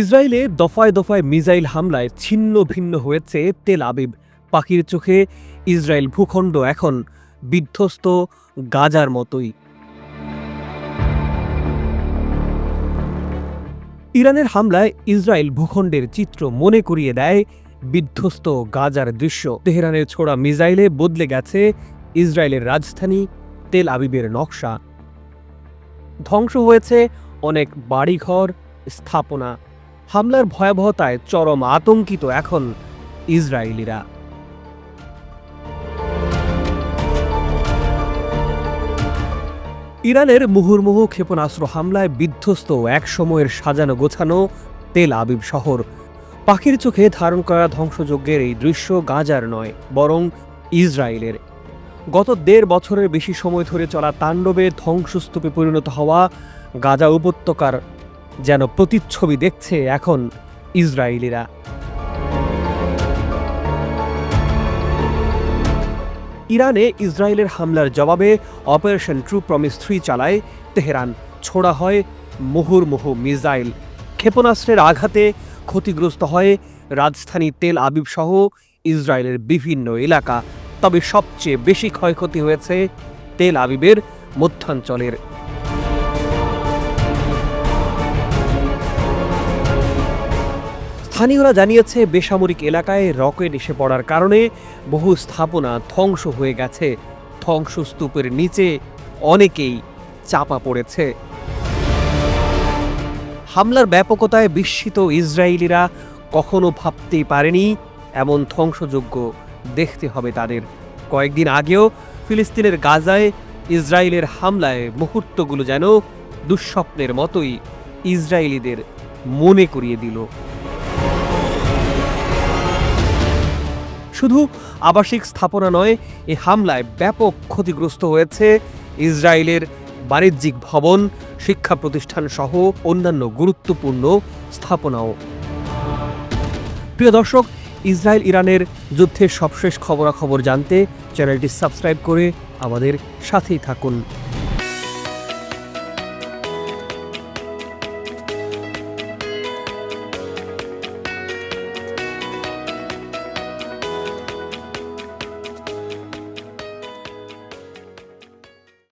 ইসরায়েলে দফায় দফায় মিসাইল হামলায় ছিন্ন ভিন্ন হয়েছে তেল আবিব। পাখির চোখে ইসরায়েল ভূখণ্ড এখন বিধ্বস্ত গাজার মতোই। ইরানের হামলায় ইসরায়েল ভূখণ্ডের চিত্র মনে করিয়ে দেয় বিধ্বস্ত গাজার দৃশ্য। তেহরানের ছোড়া মিসাইলে বদলে গেছে ইসরায়েলের রাজধানী তেল আবিবের নকশা। ধ্বংস হয়েছে অনেক বাড়িঘর, স্থাপনা। হামলার ভয়াবহতায় চরম আতঙ্কিত এখন ইসরায়েলিরা। ইরানের মুহুর্মুহু ক্ষেপণাস্ত্র হামলায় বিধ্বস্ত এক সময়ের সাজানো গোছানো তেল আবিব শহর। পাখির চোখে ধারণ করা ধ্বংসযজ্ঞের এই দৃশ্য গাজার নয়, বরং ইসরায়েলের। গত দেড় বছরের বেশি সময় ধরে চলা তাণ্ডবে ধ্বংসস্তূপে পরিণত হওয়া গাজা উপত্যকার যেন প্রতিচ্ছবি দেখছে এখন ইসরায়েলিরা। ইরানে ইসরায়েলের হামলার জবাবে অপারেশন ট্রু প্রমিস থ্রি চালায় তেহরান। ছোড়া হয় মুহুর্মুহু মিসাইল। ক্ষেপণাস্ত্রের আঘাতে ক্ষতিগ্রস্ত হয় রাজধানী তেল আবিব সহ ইসরায়েলের বিভিন্ন এলাকা। তবে সবচেয়ে বেশি ক্ষয়ক্ষতি হয়েছে তেল আবিবের মধ্যাঞ্চলের। স্থানীয়রা জানিয়েছে, বেসামরিক এলাকায় রকেট এসে পড়ার কারণে বহু স্থাপনা ধ্বংস হয়ে গেছে। ধ্বংসস্তূপের নিচে অনেকেই চাপা পড়েছে। হামলার ব্যাপকতায় বিস্মিত ইসরায়েলিরা কখনো ভাবতেই পারেনি, এমন ধ্বংসযোগ্য দেখতে হবে তাদের। কয়েকদিন আগেও ফিলিস্তিনের গাজায় ইসরায়েলের হামলায় মুহূর্তগুলো যেন দুঃস্বপ্নের মতোই ইসরায়েলিদের মনে করিয়ে দিল। শুধু আবাসিক স্থাপনা নয়, এ হামলায় ব্যাপক ক্ষতিগ্রস্ত হয়েছে ইসরায়েলের বাণিজ্যিক ভবন, শিক্ষা প্রতিষ্ঠান সহ অন্যান্য গুরুত্বপূর্ণ স্থাপনাও। প্রিয় দর্শক, ইসরায়েল ইরানের যুদ্ধের সবশেষ খবরাখবর জানতে চ্যানেলটি সাবস্ক্রাইব করে আমাদের সাথেই থাকুন।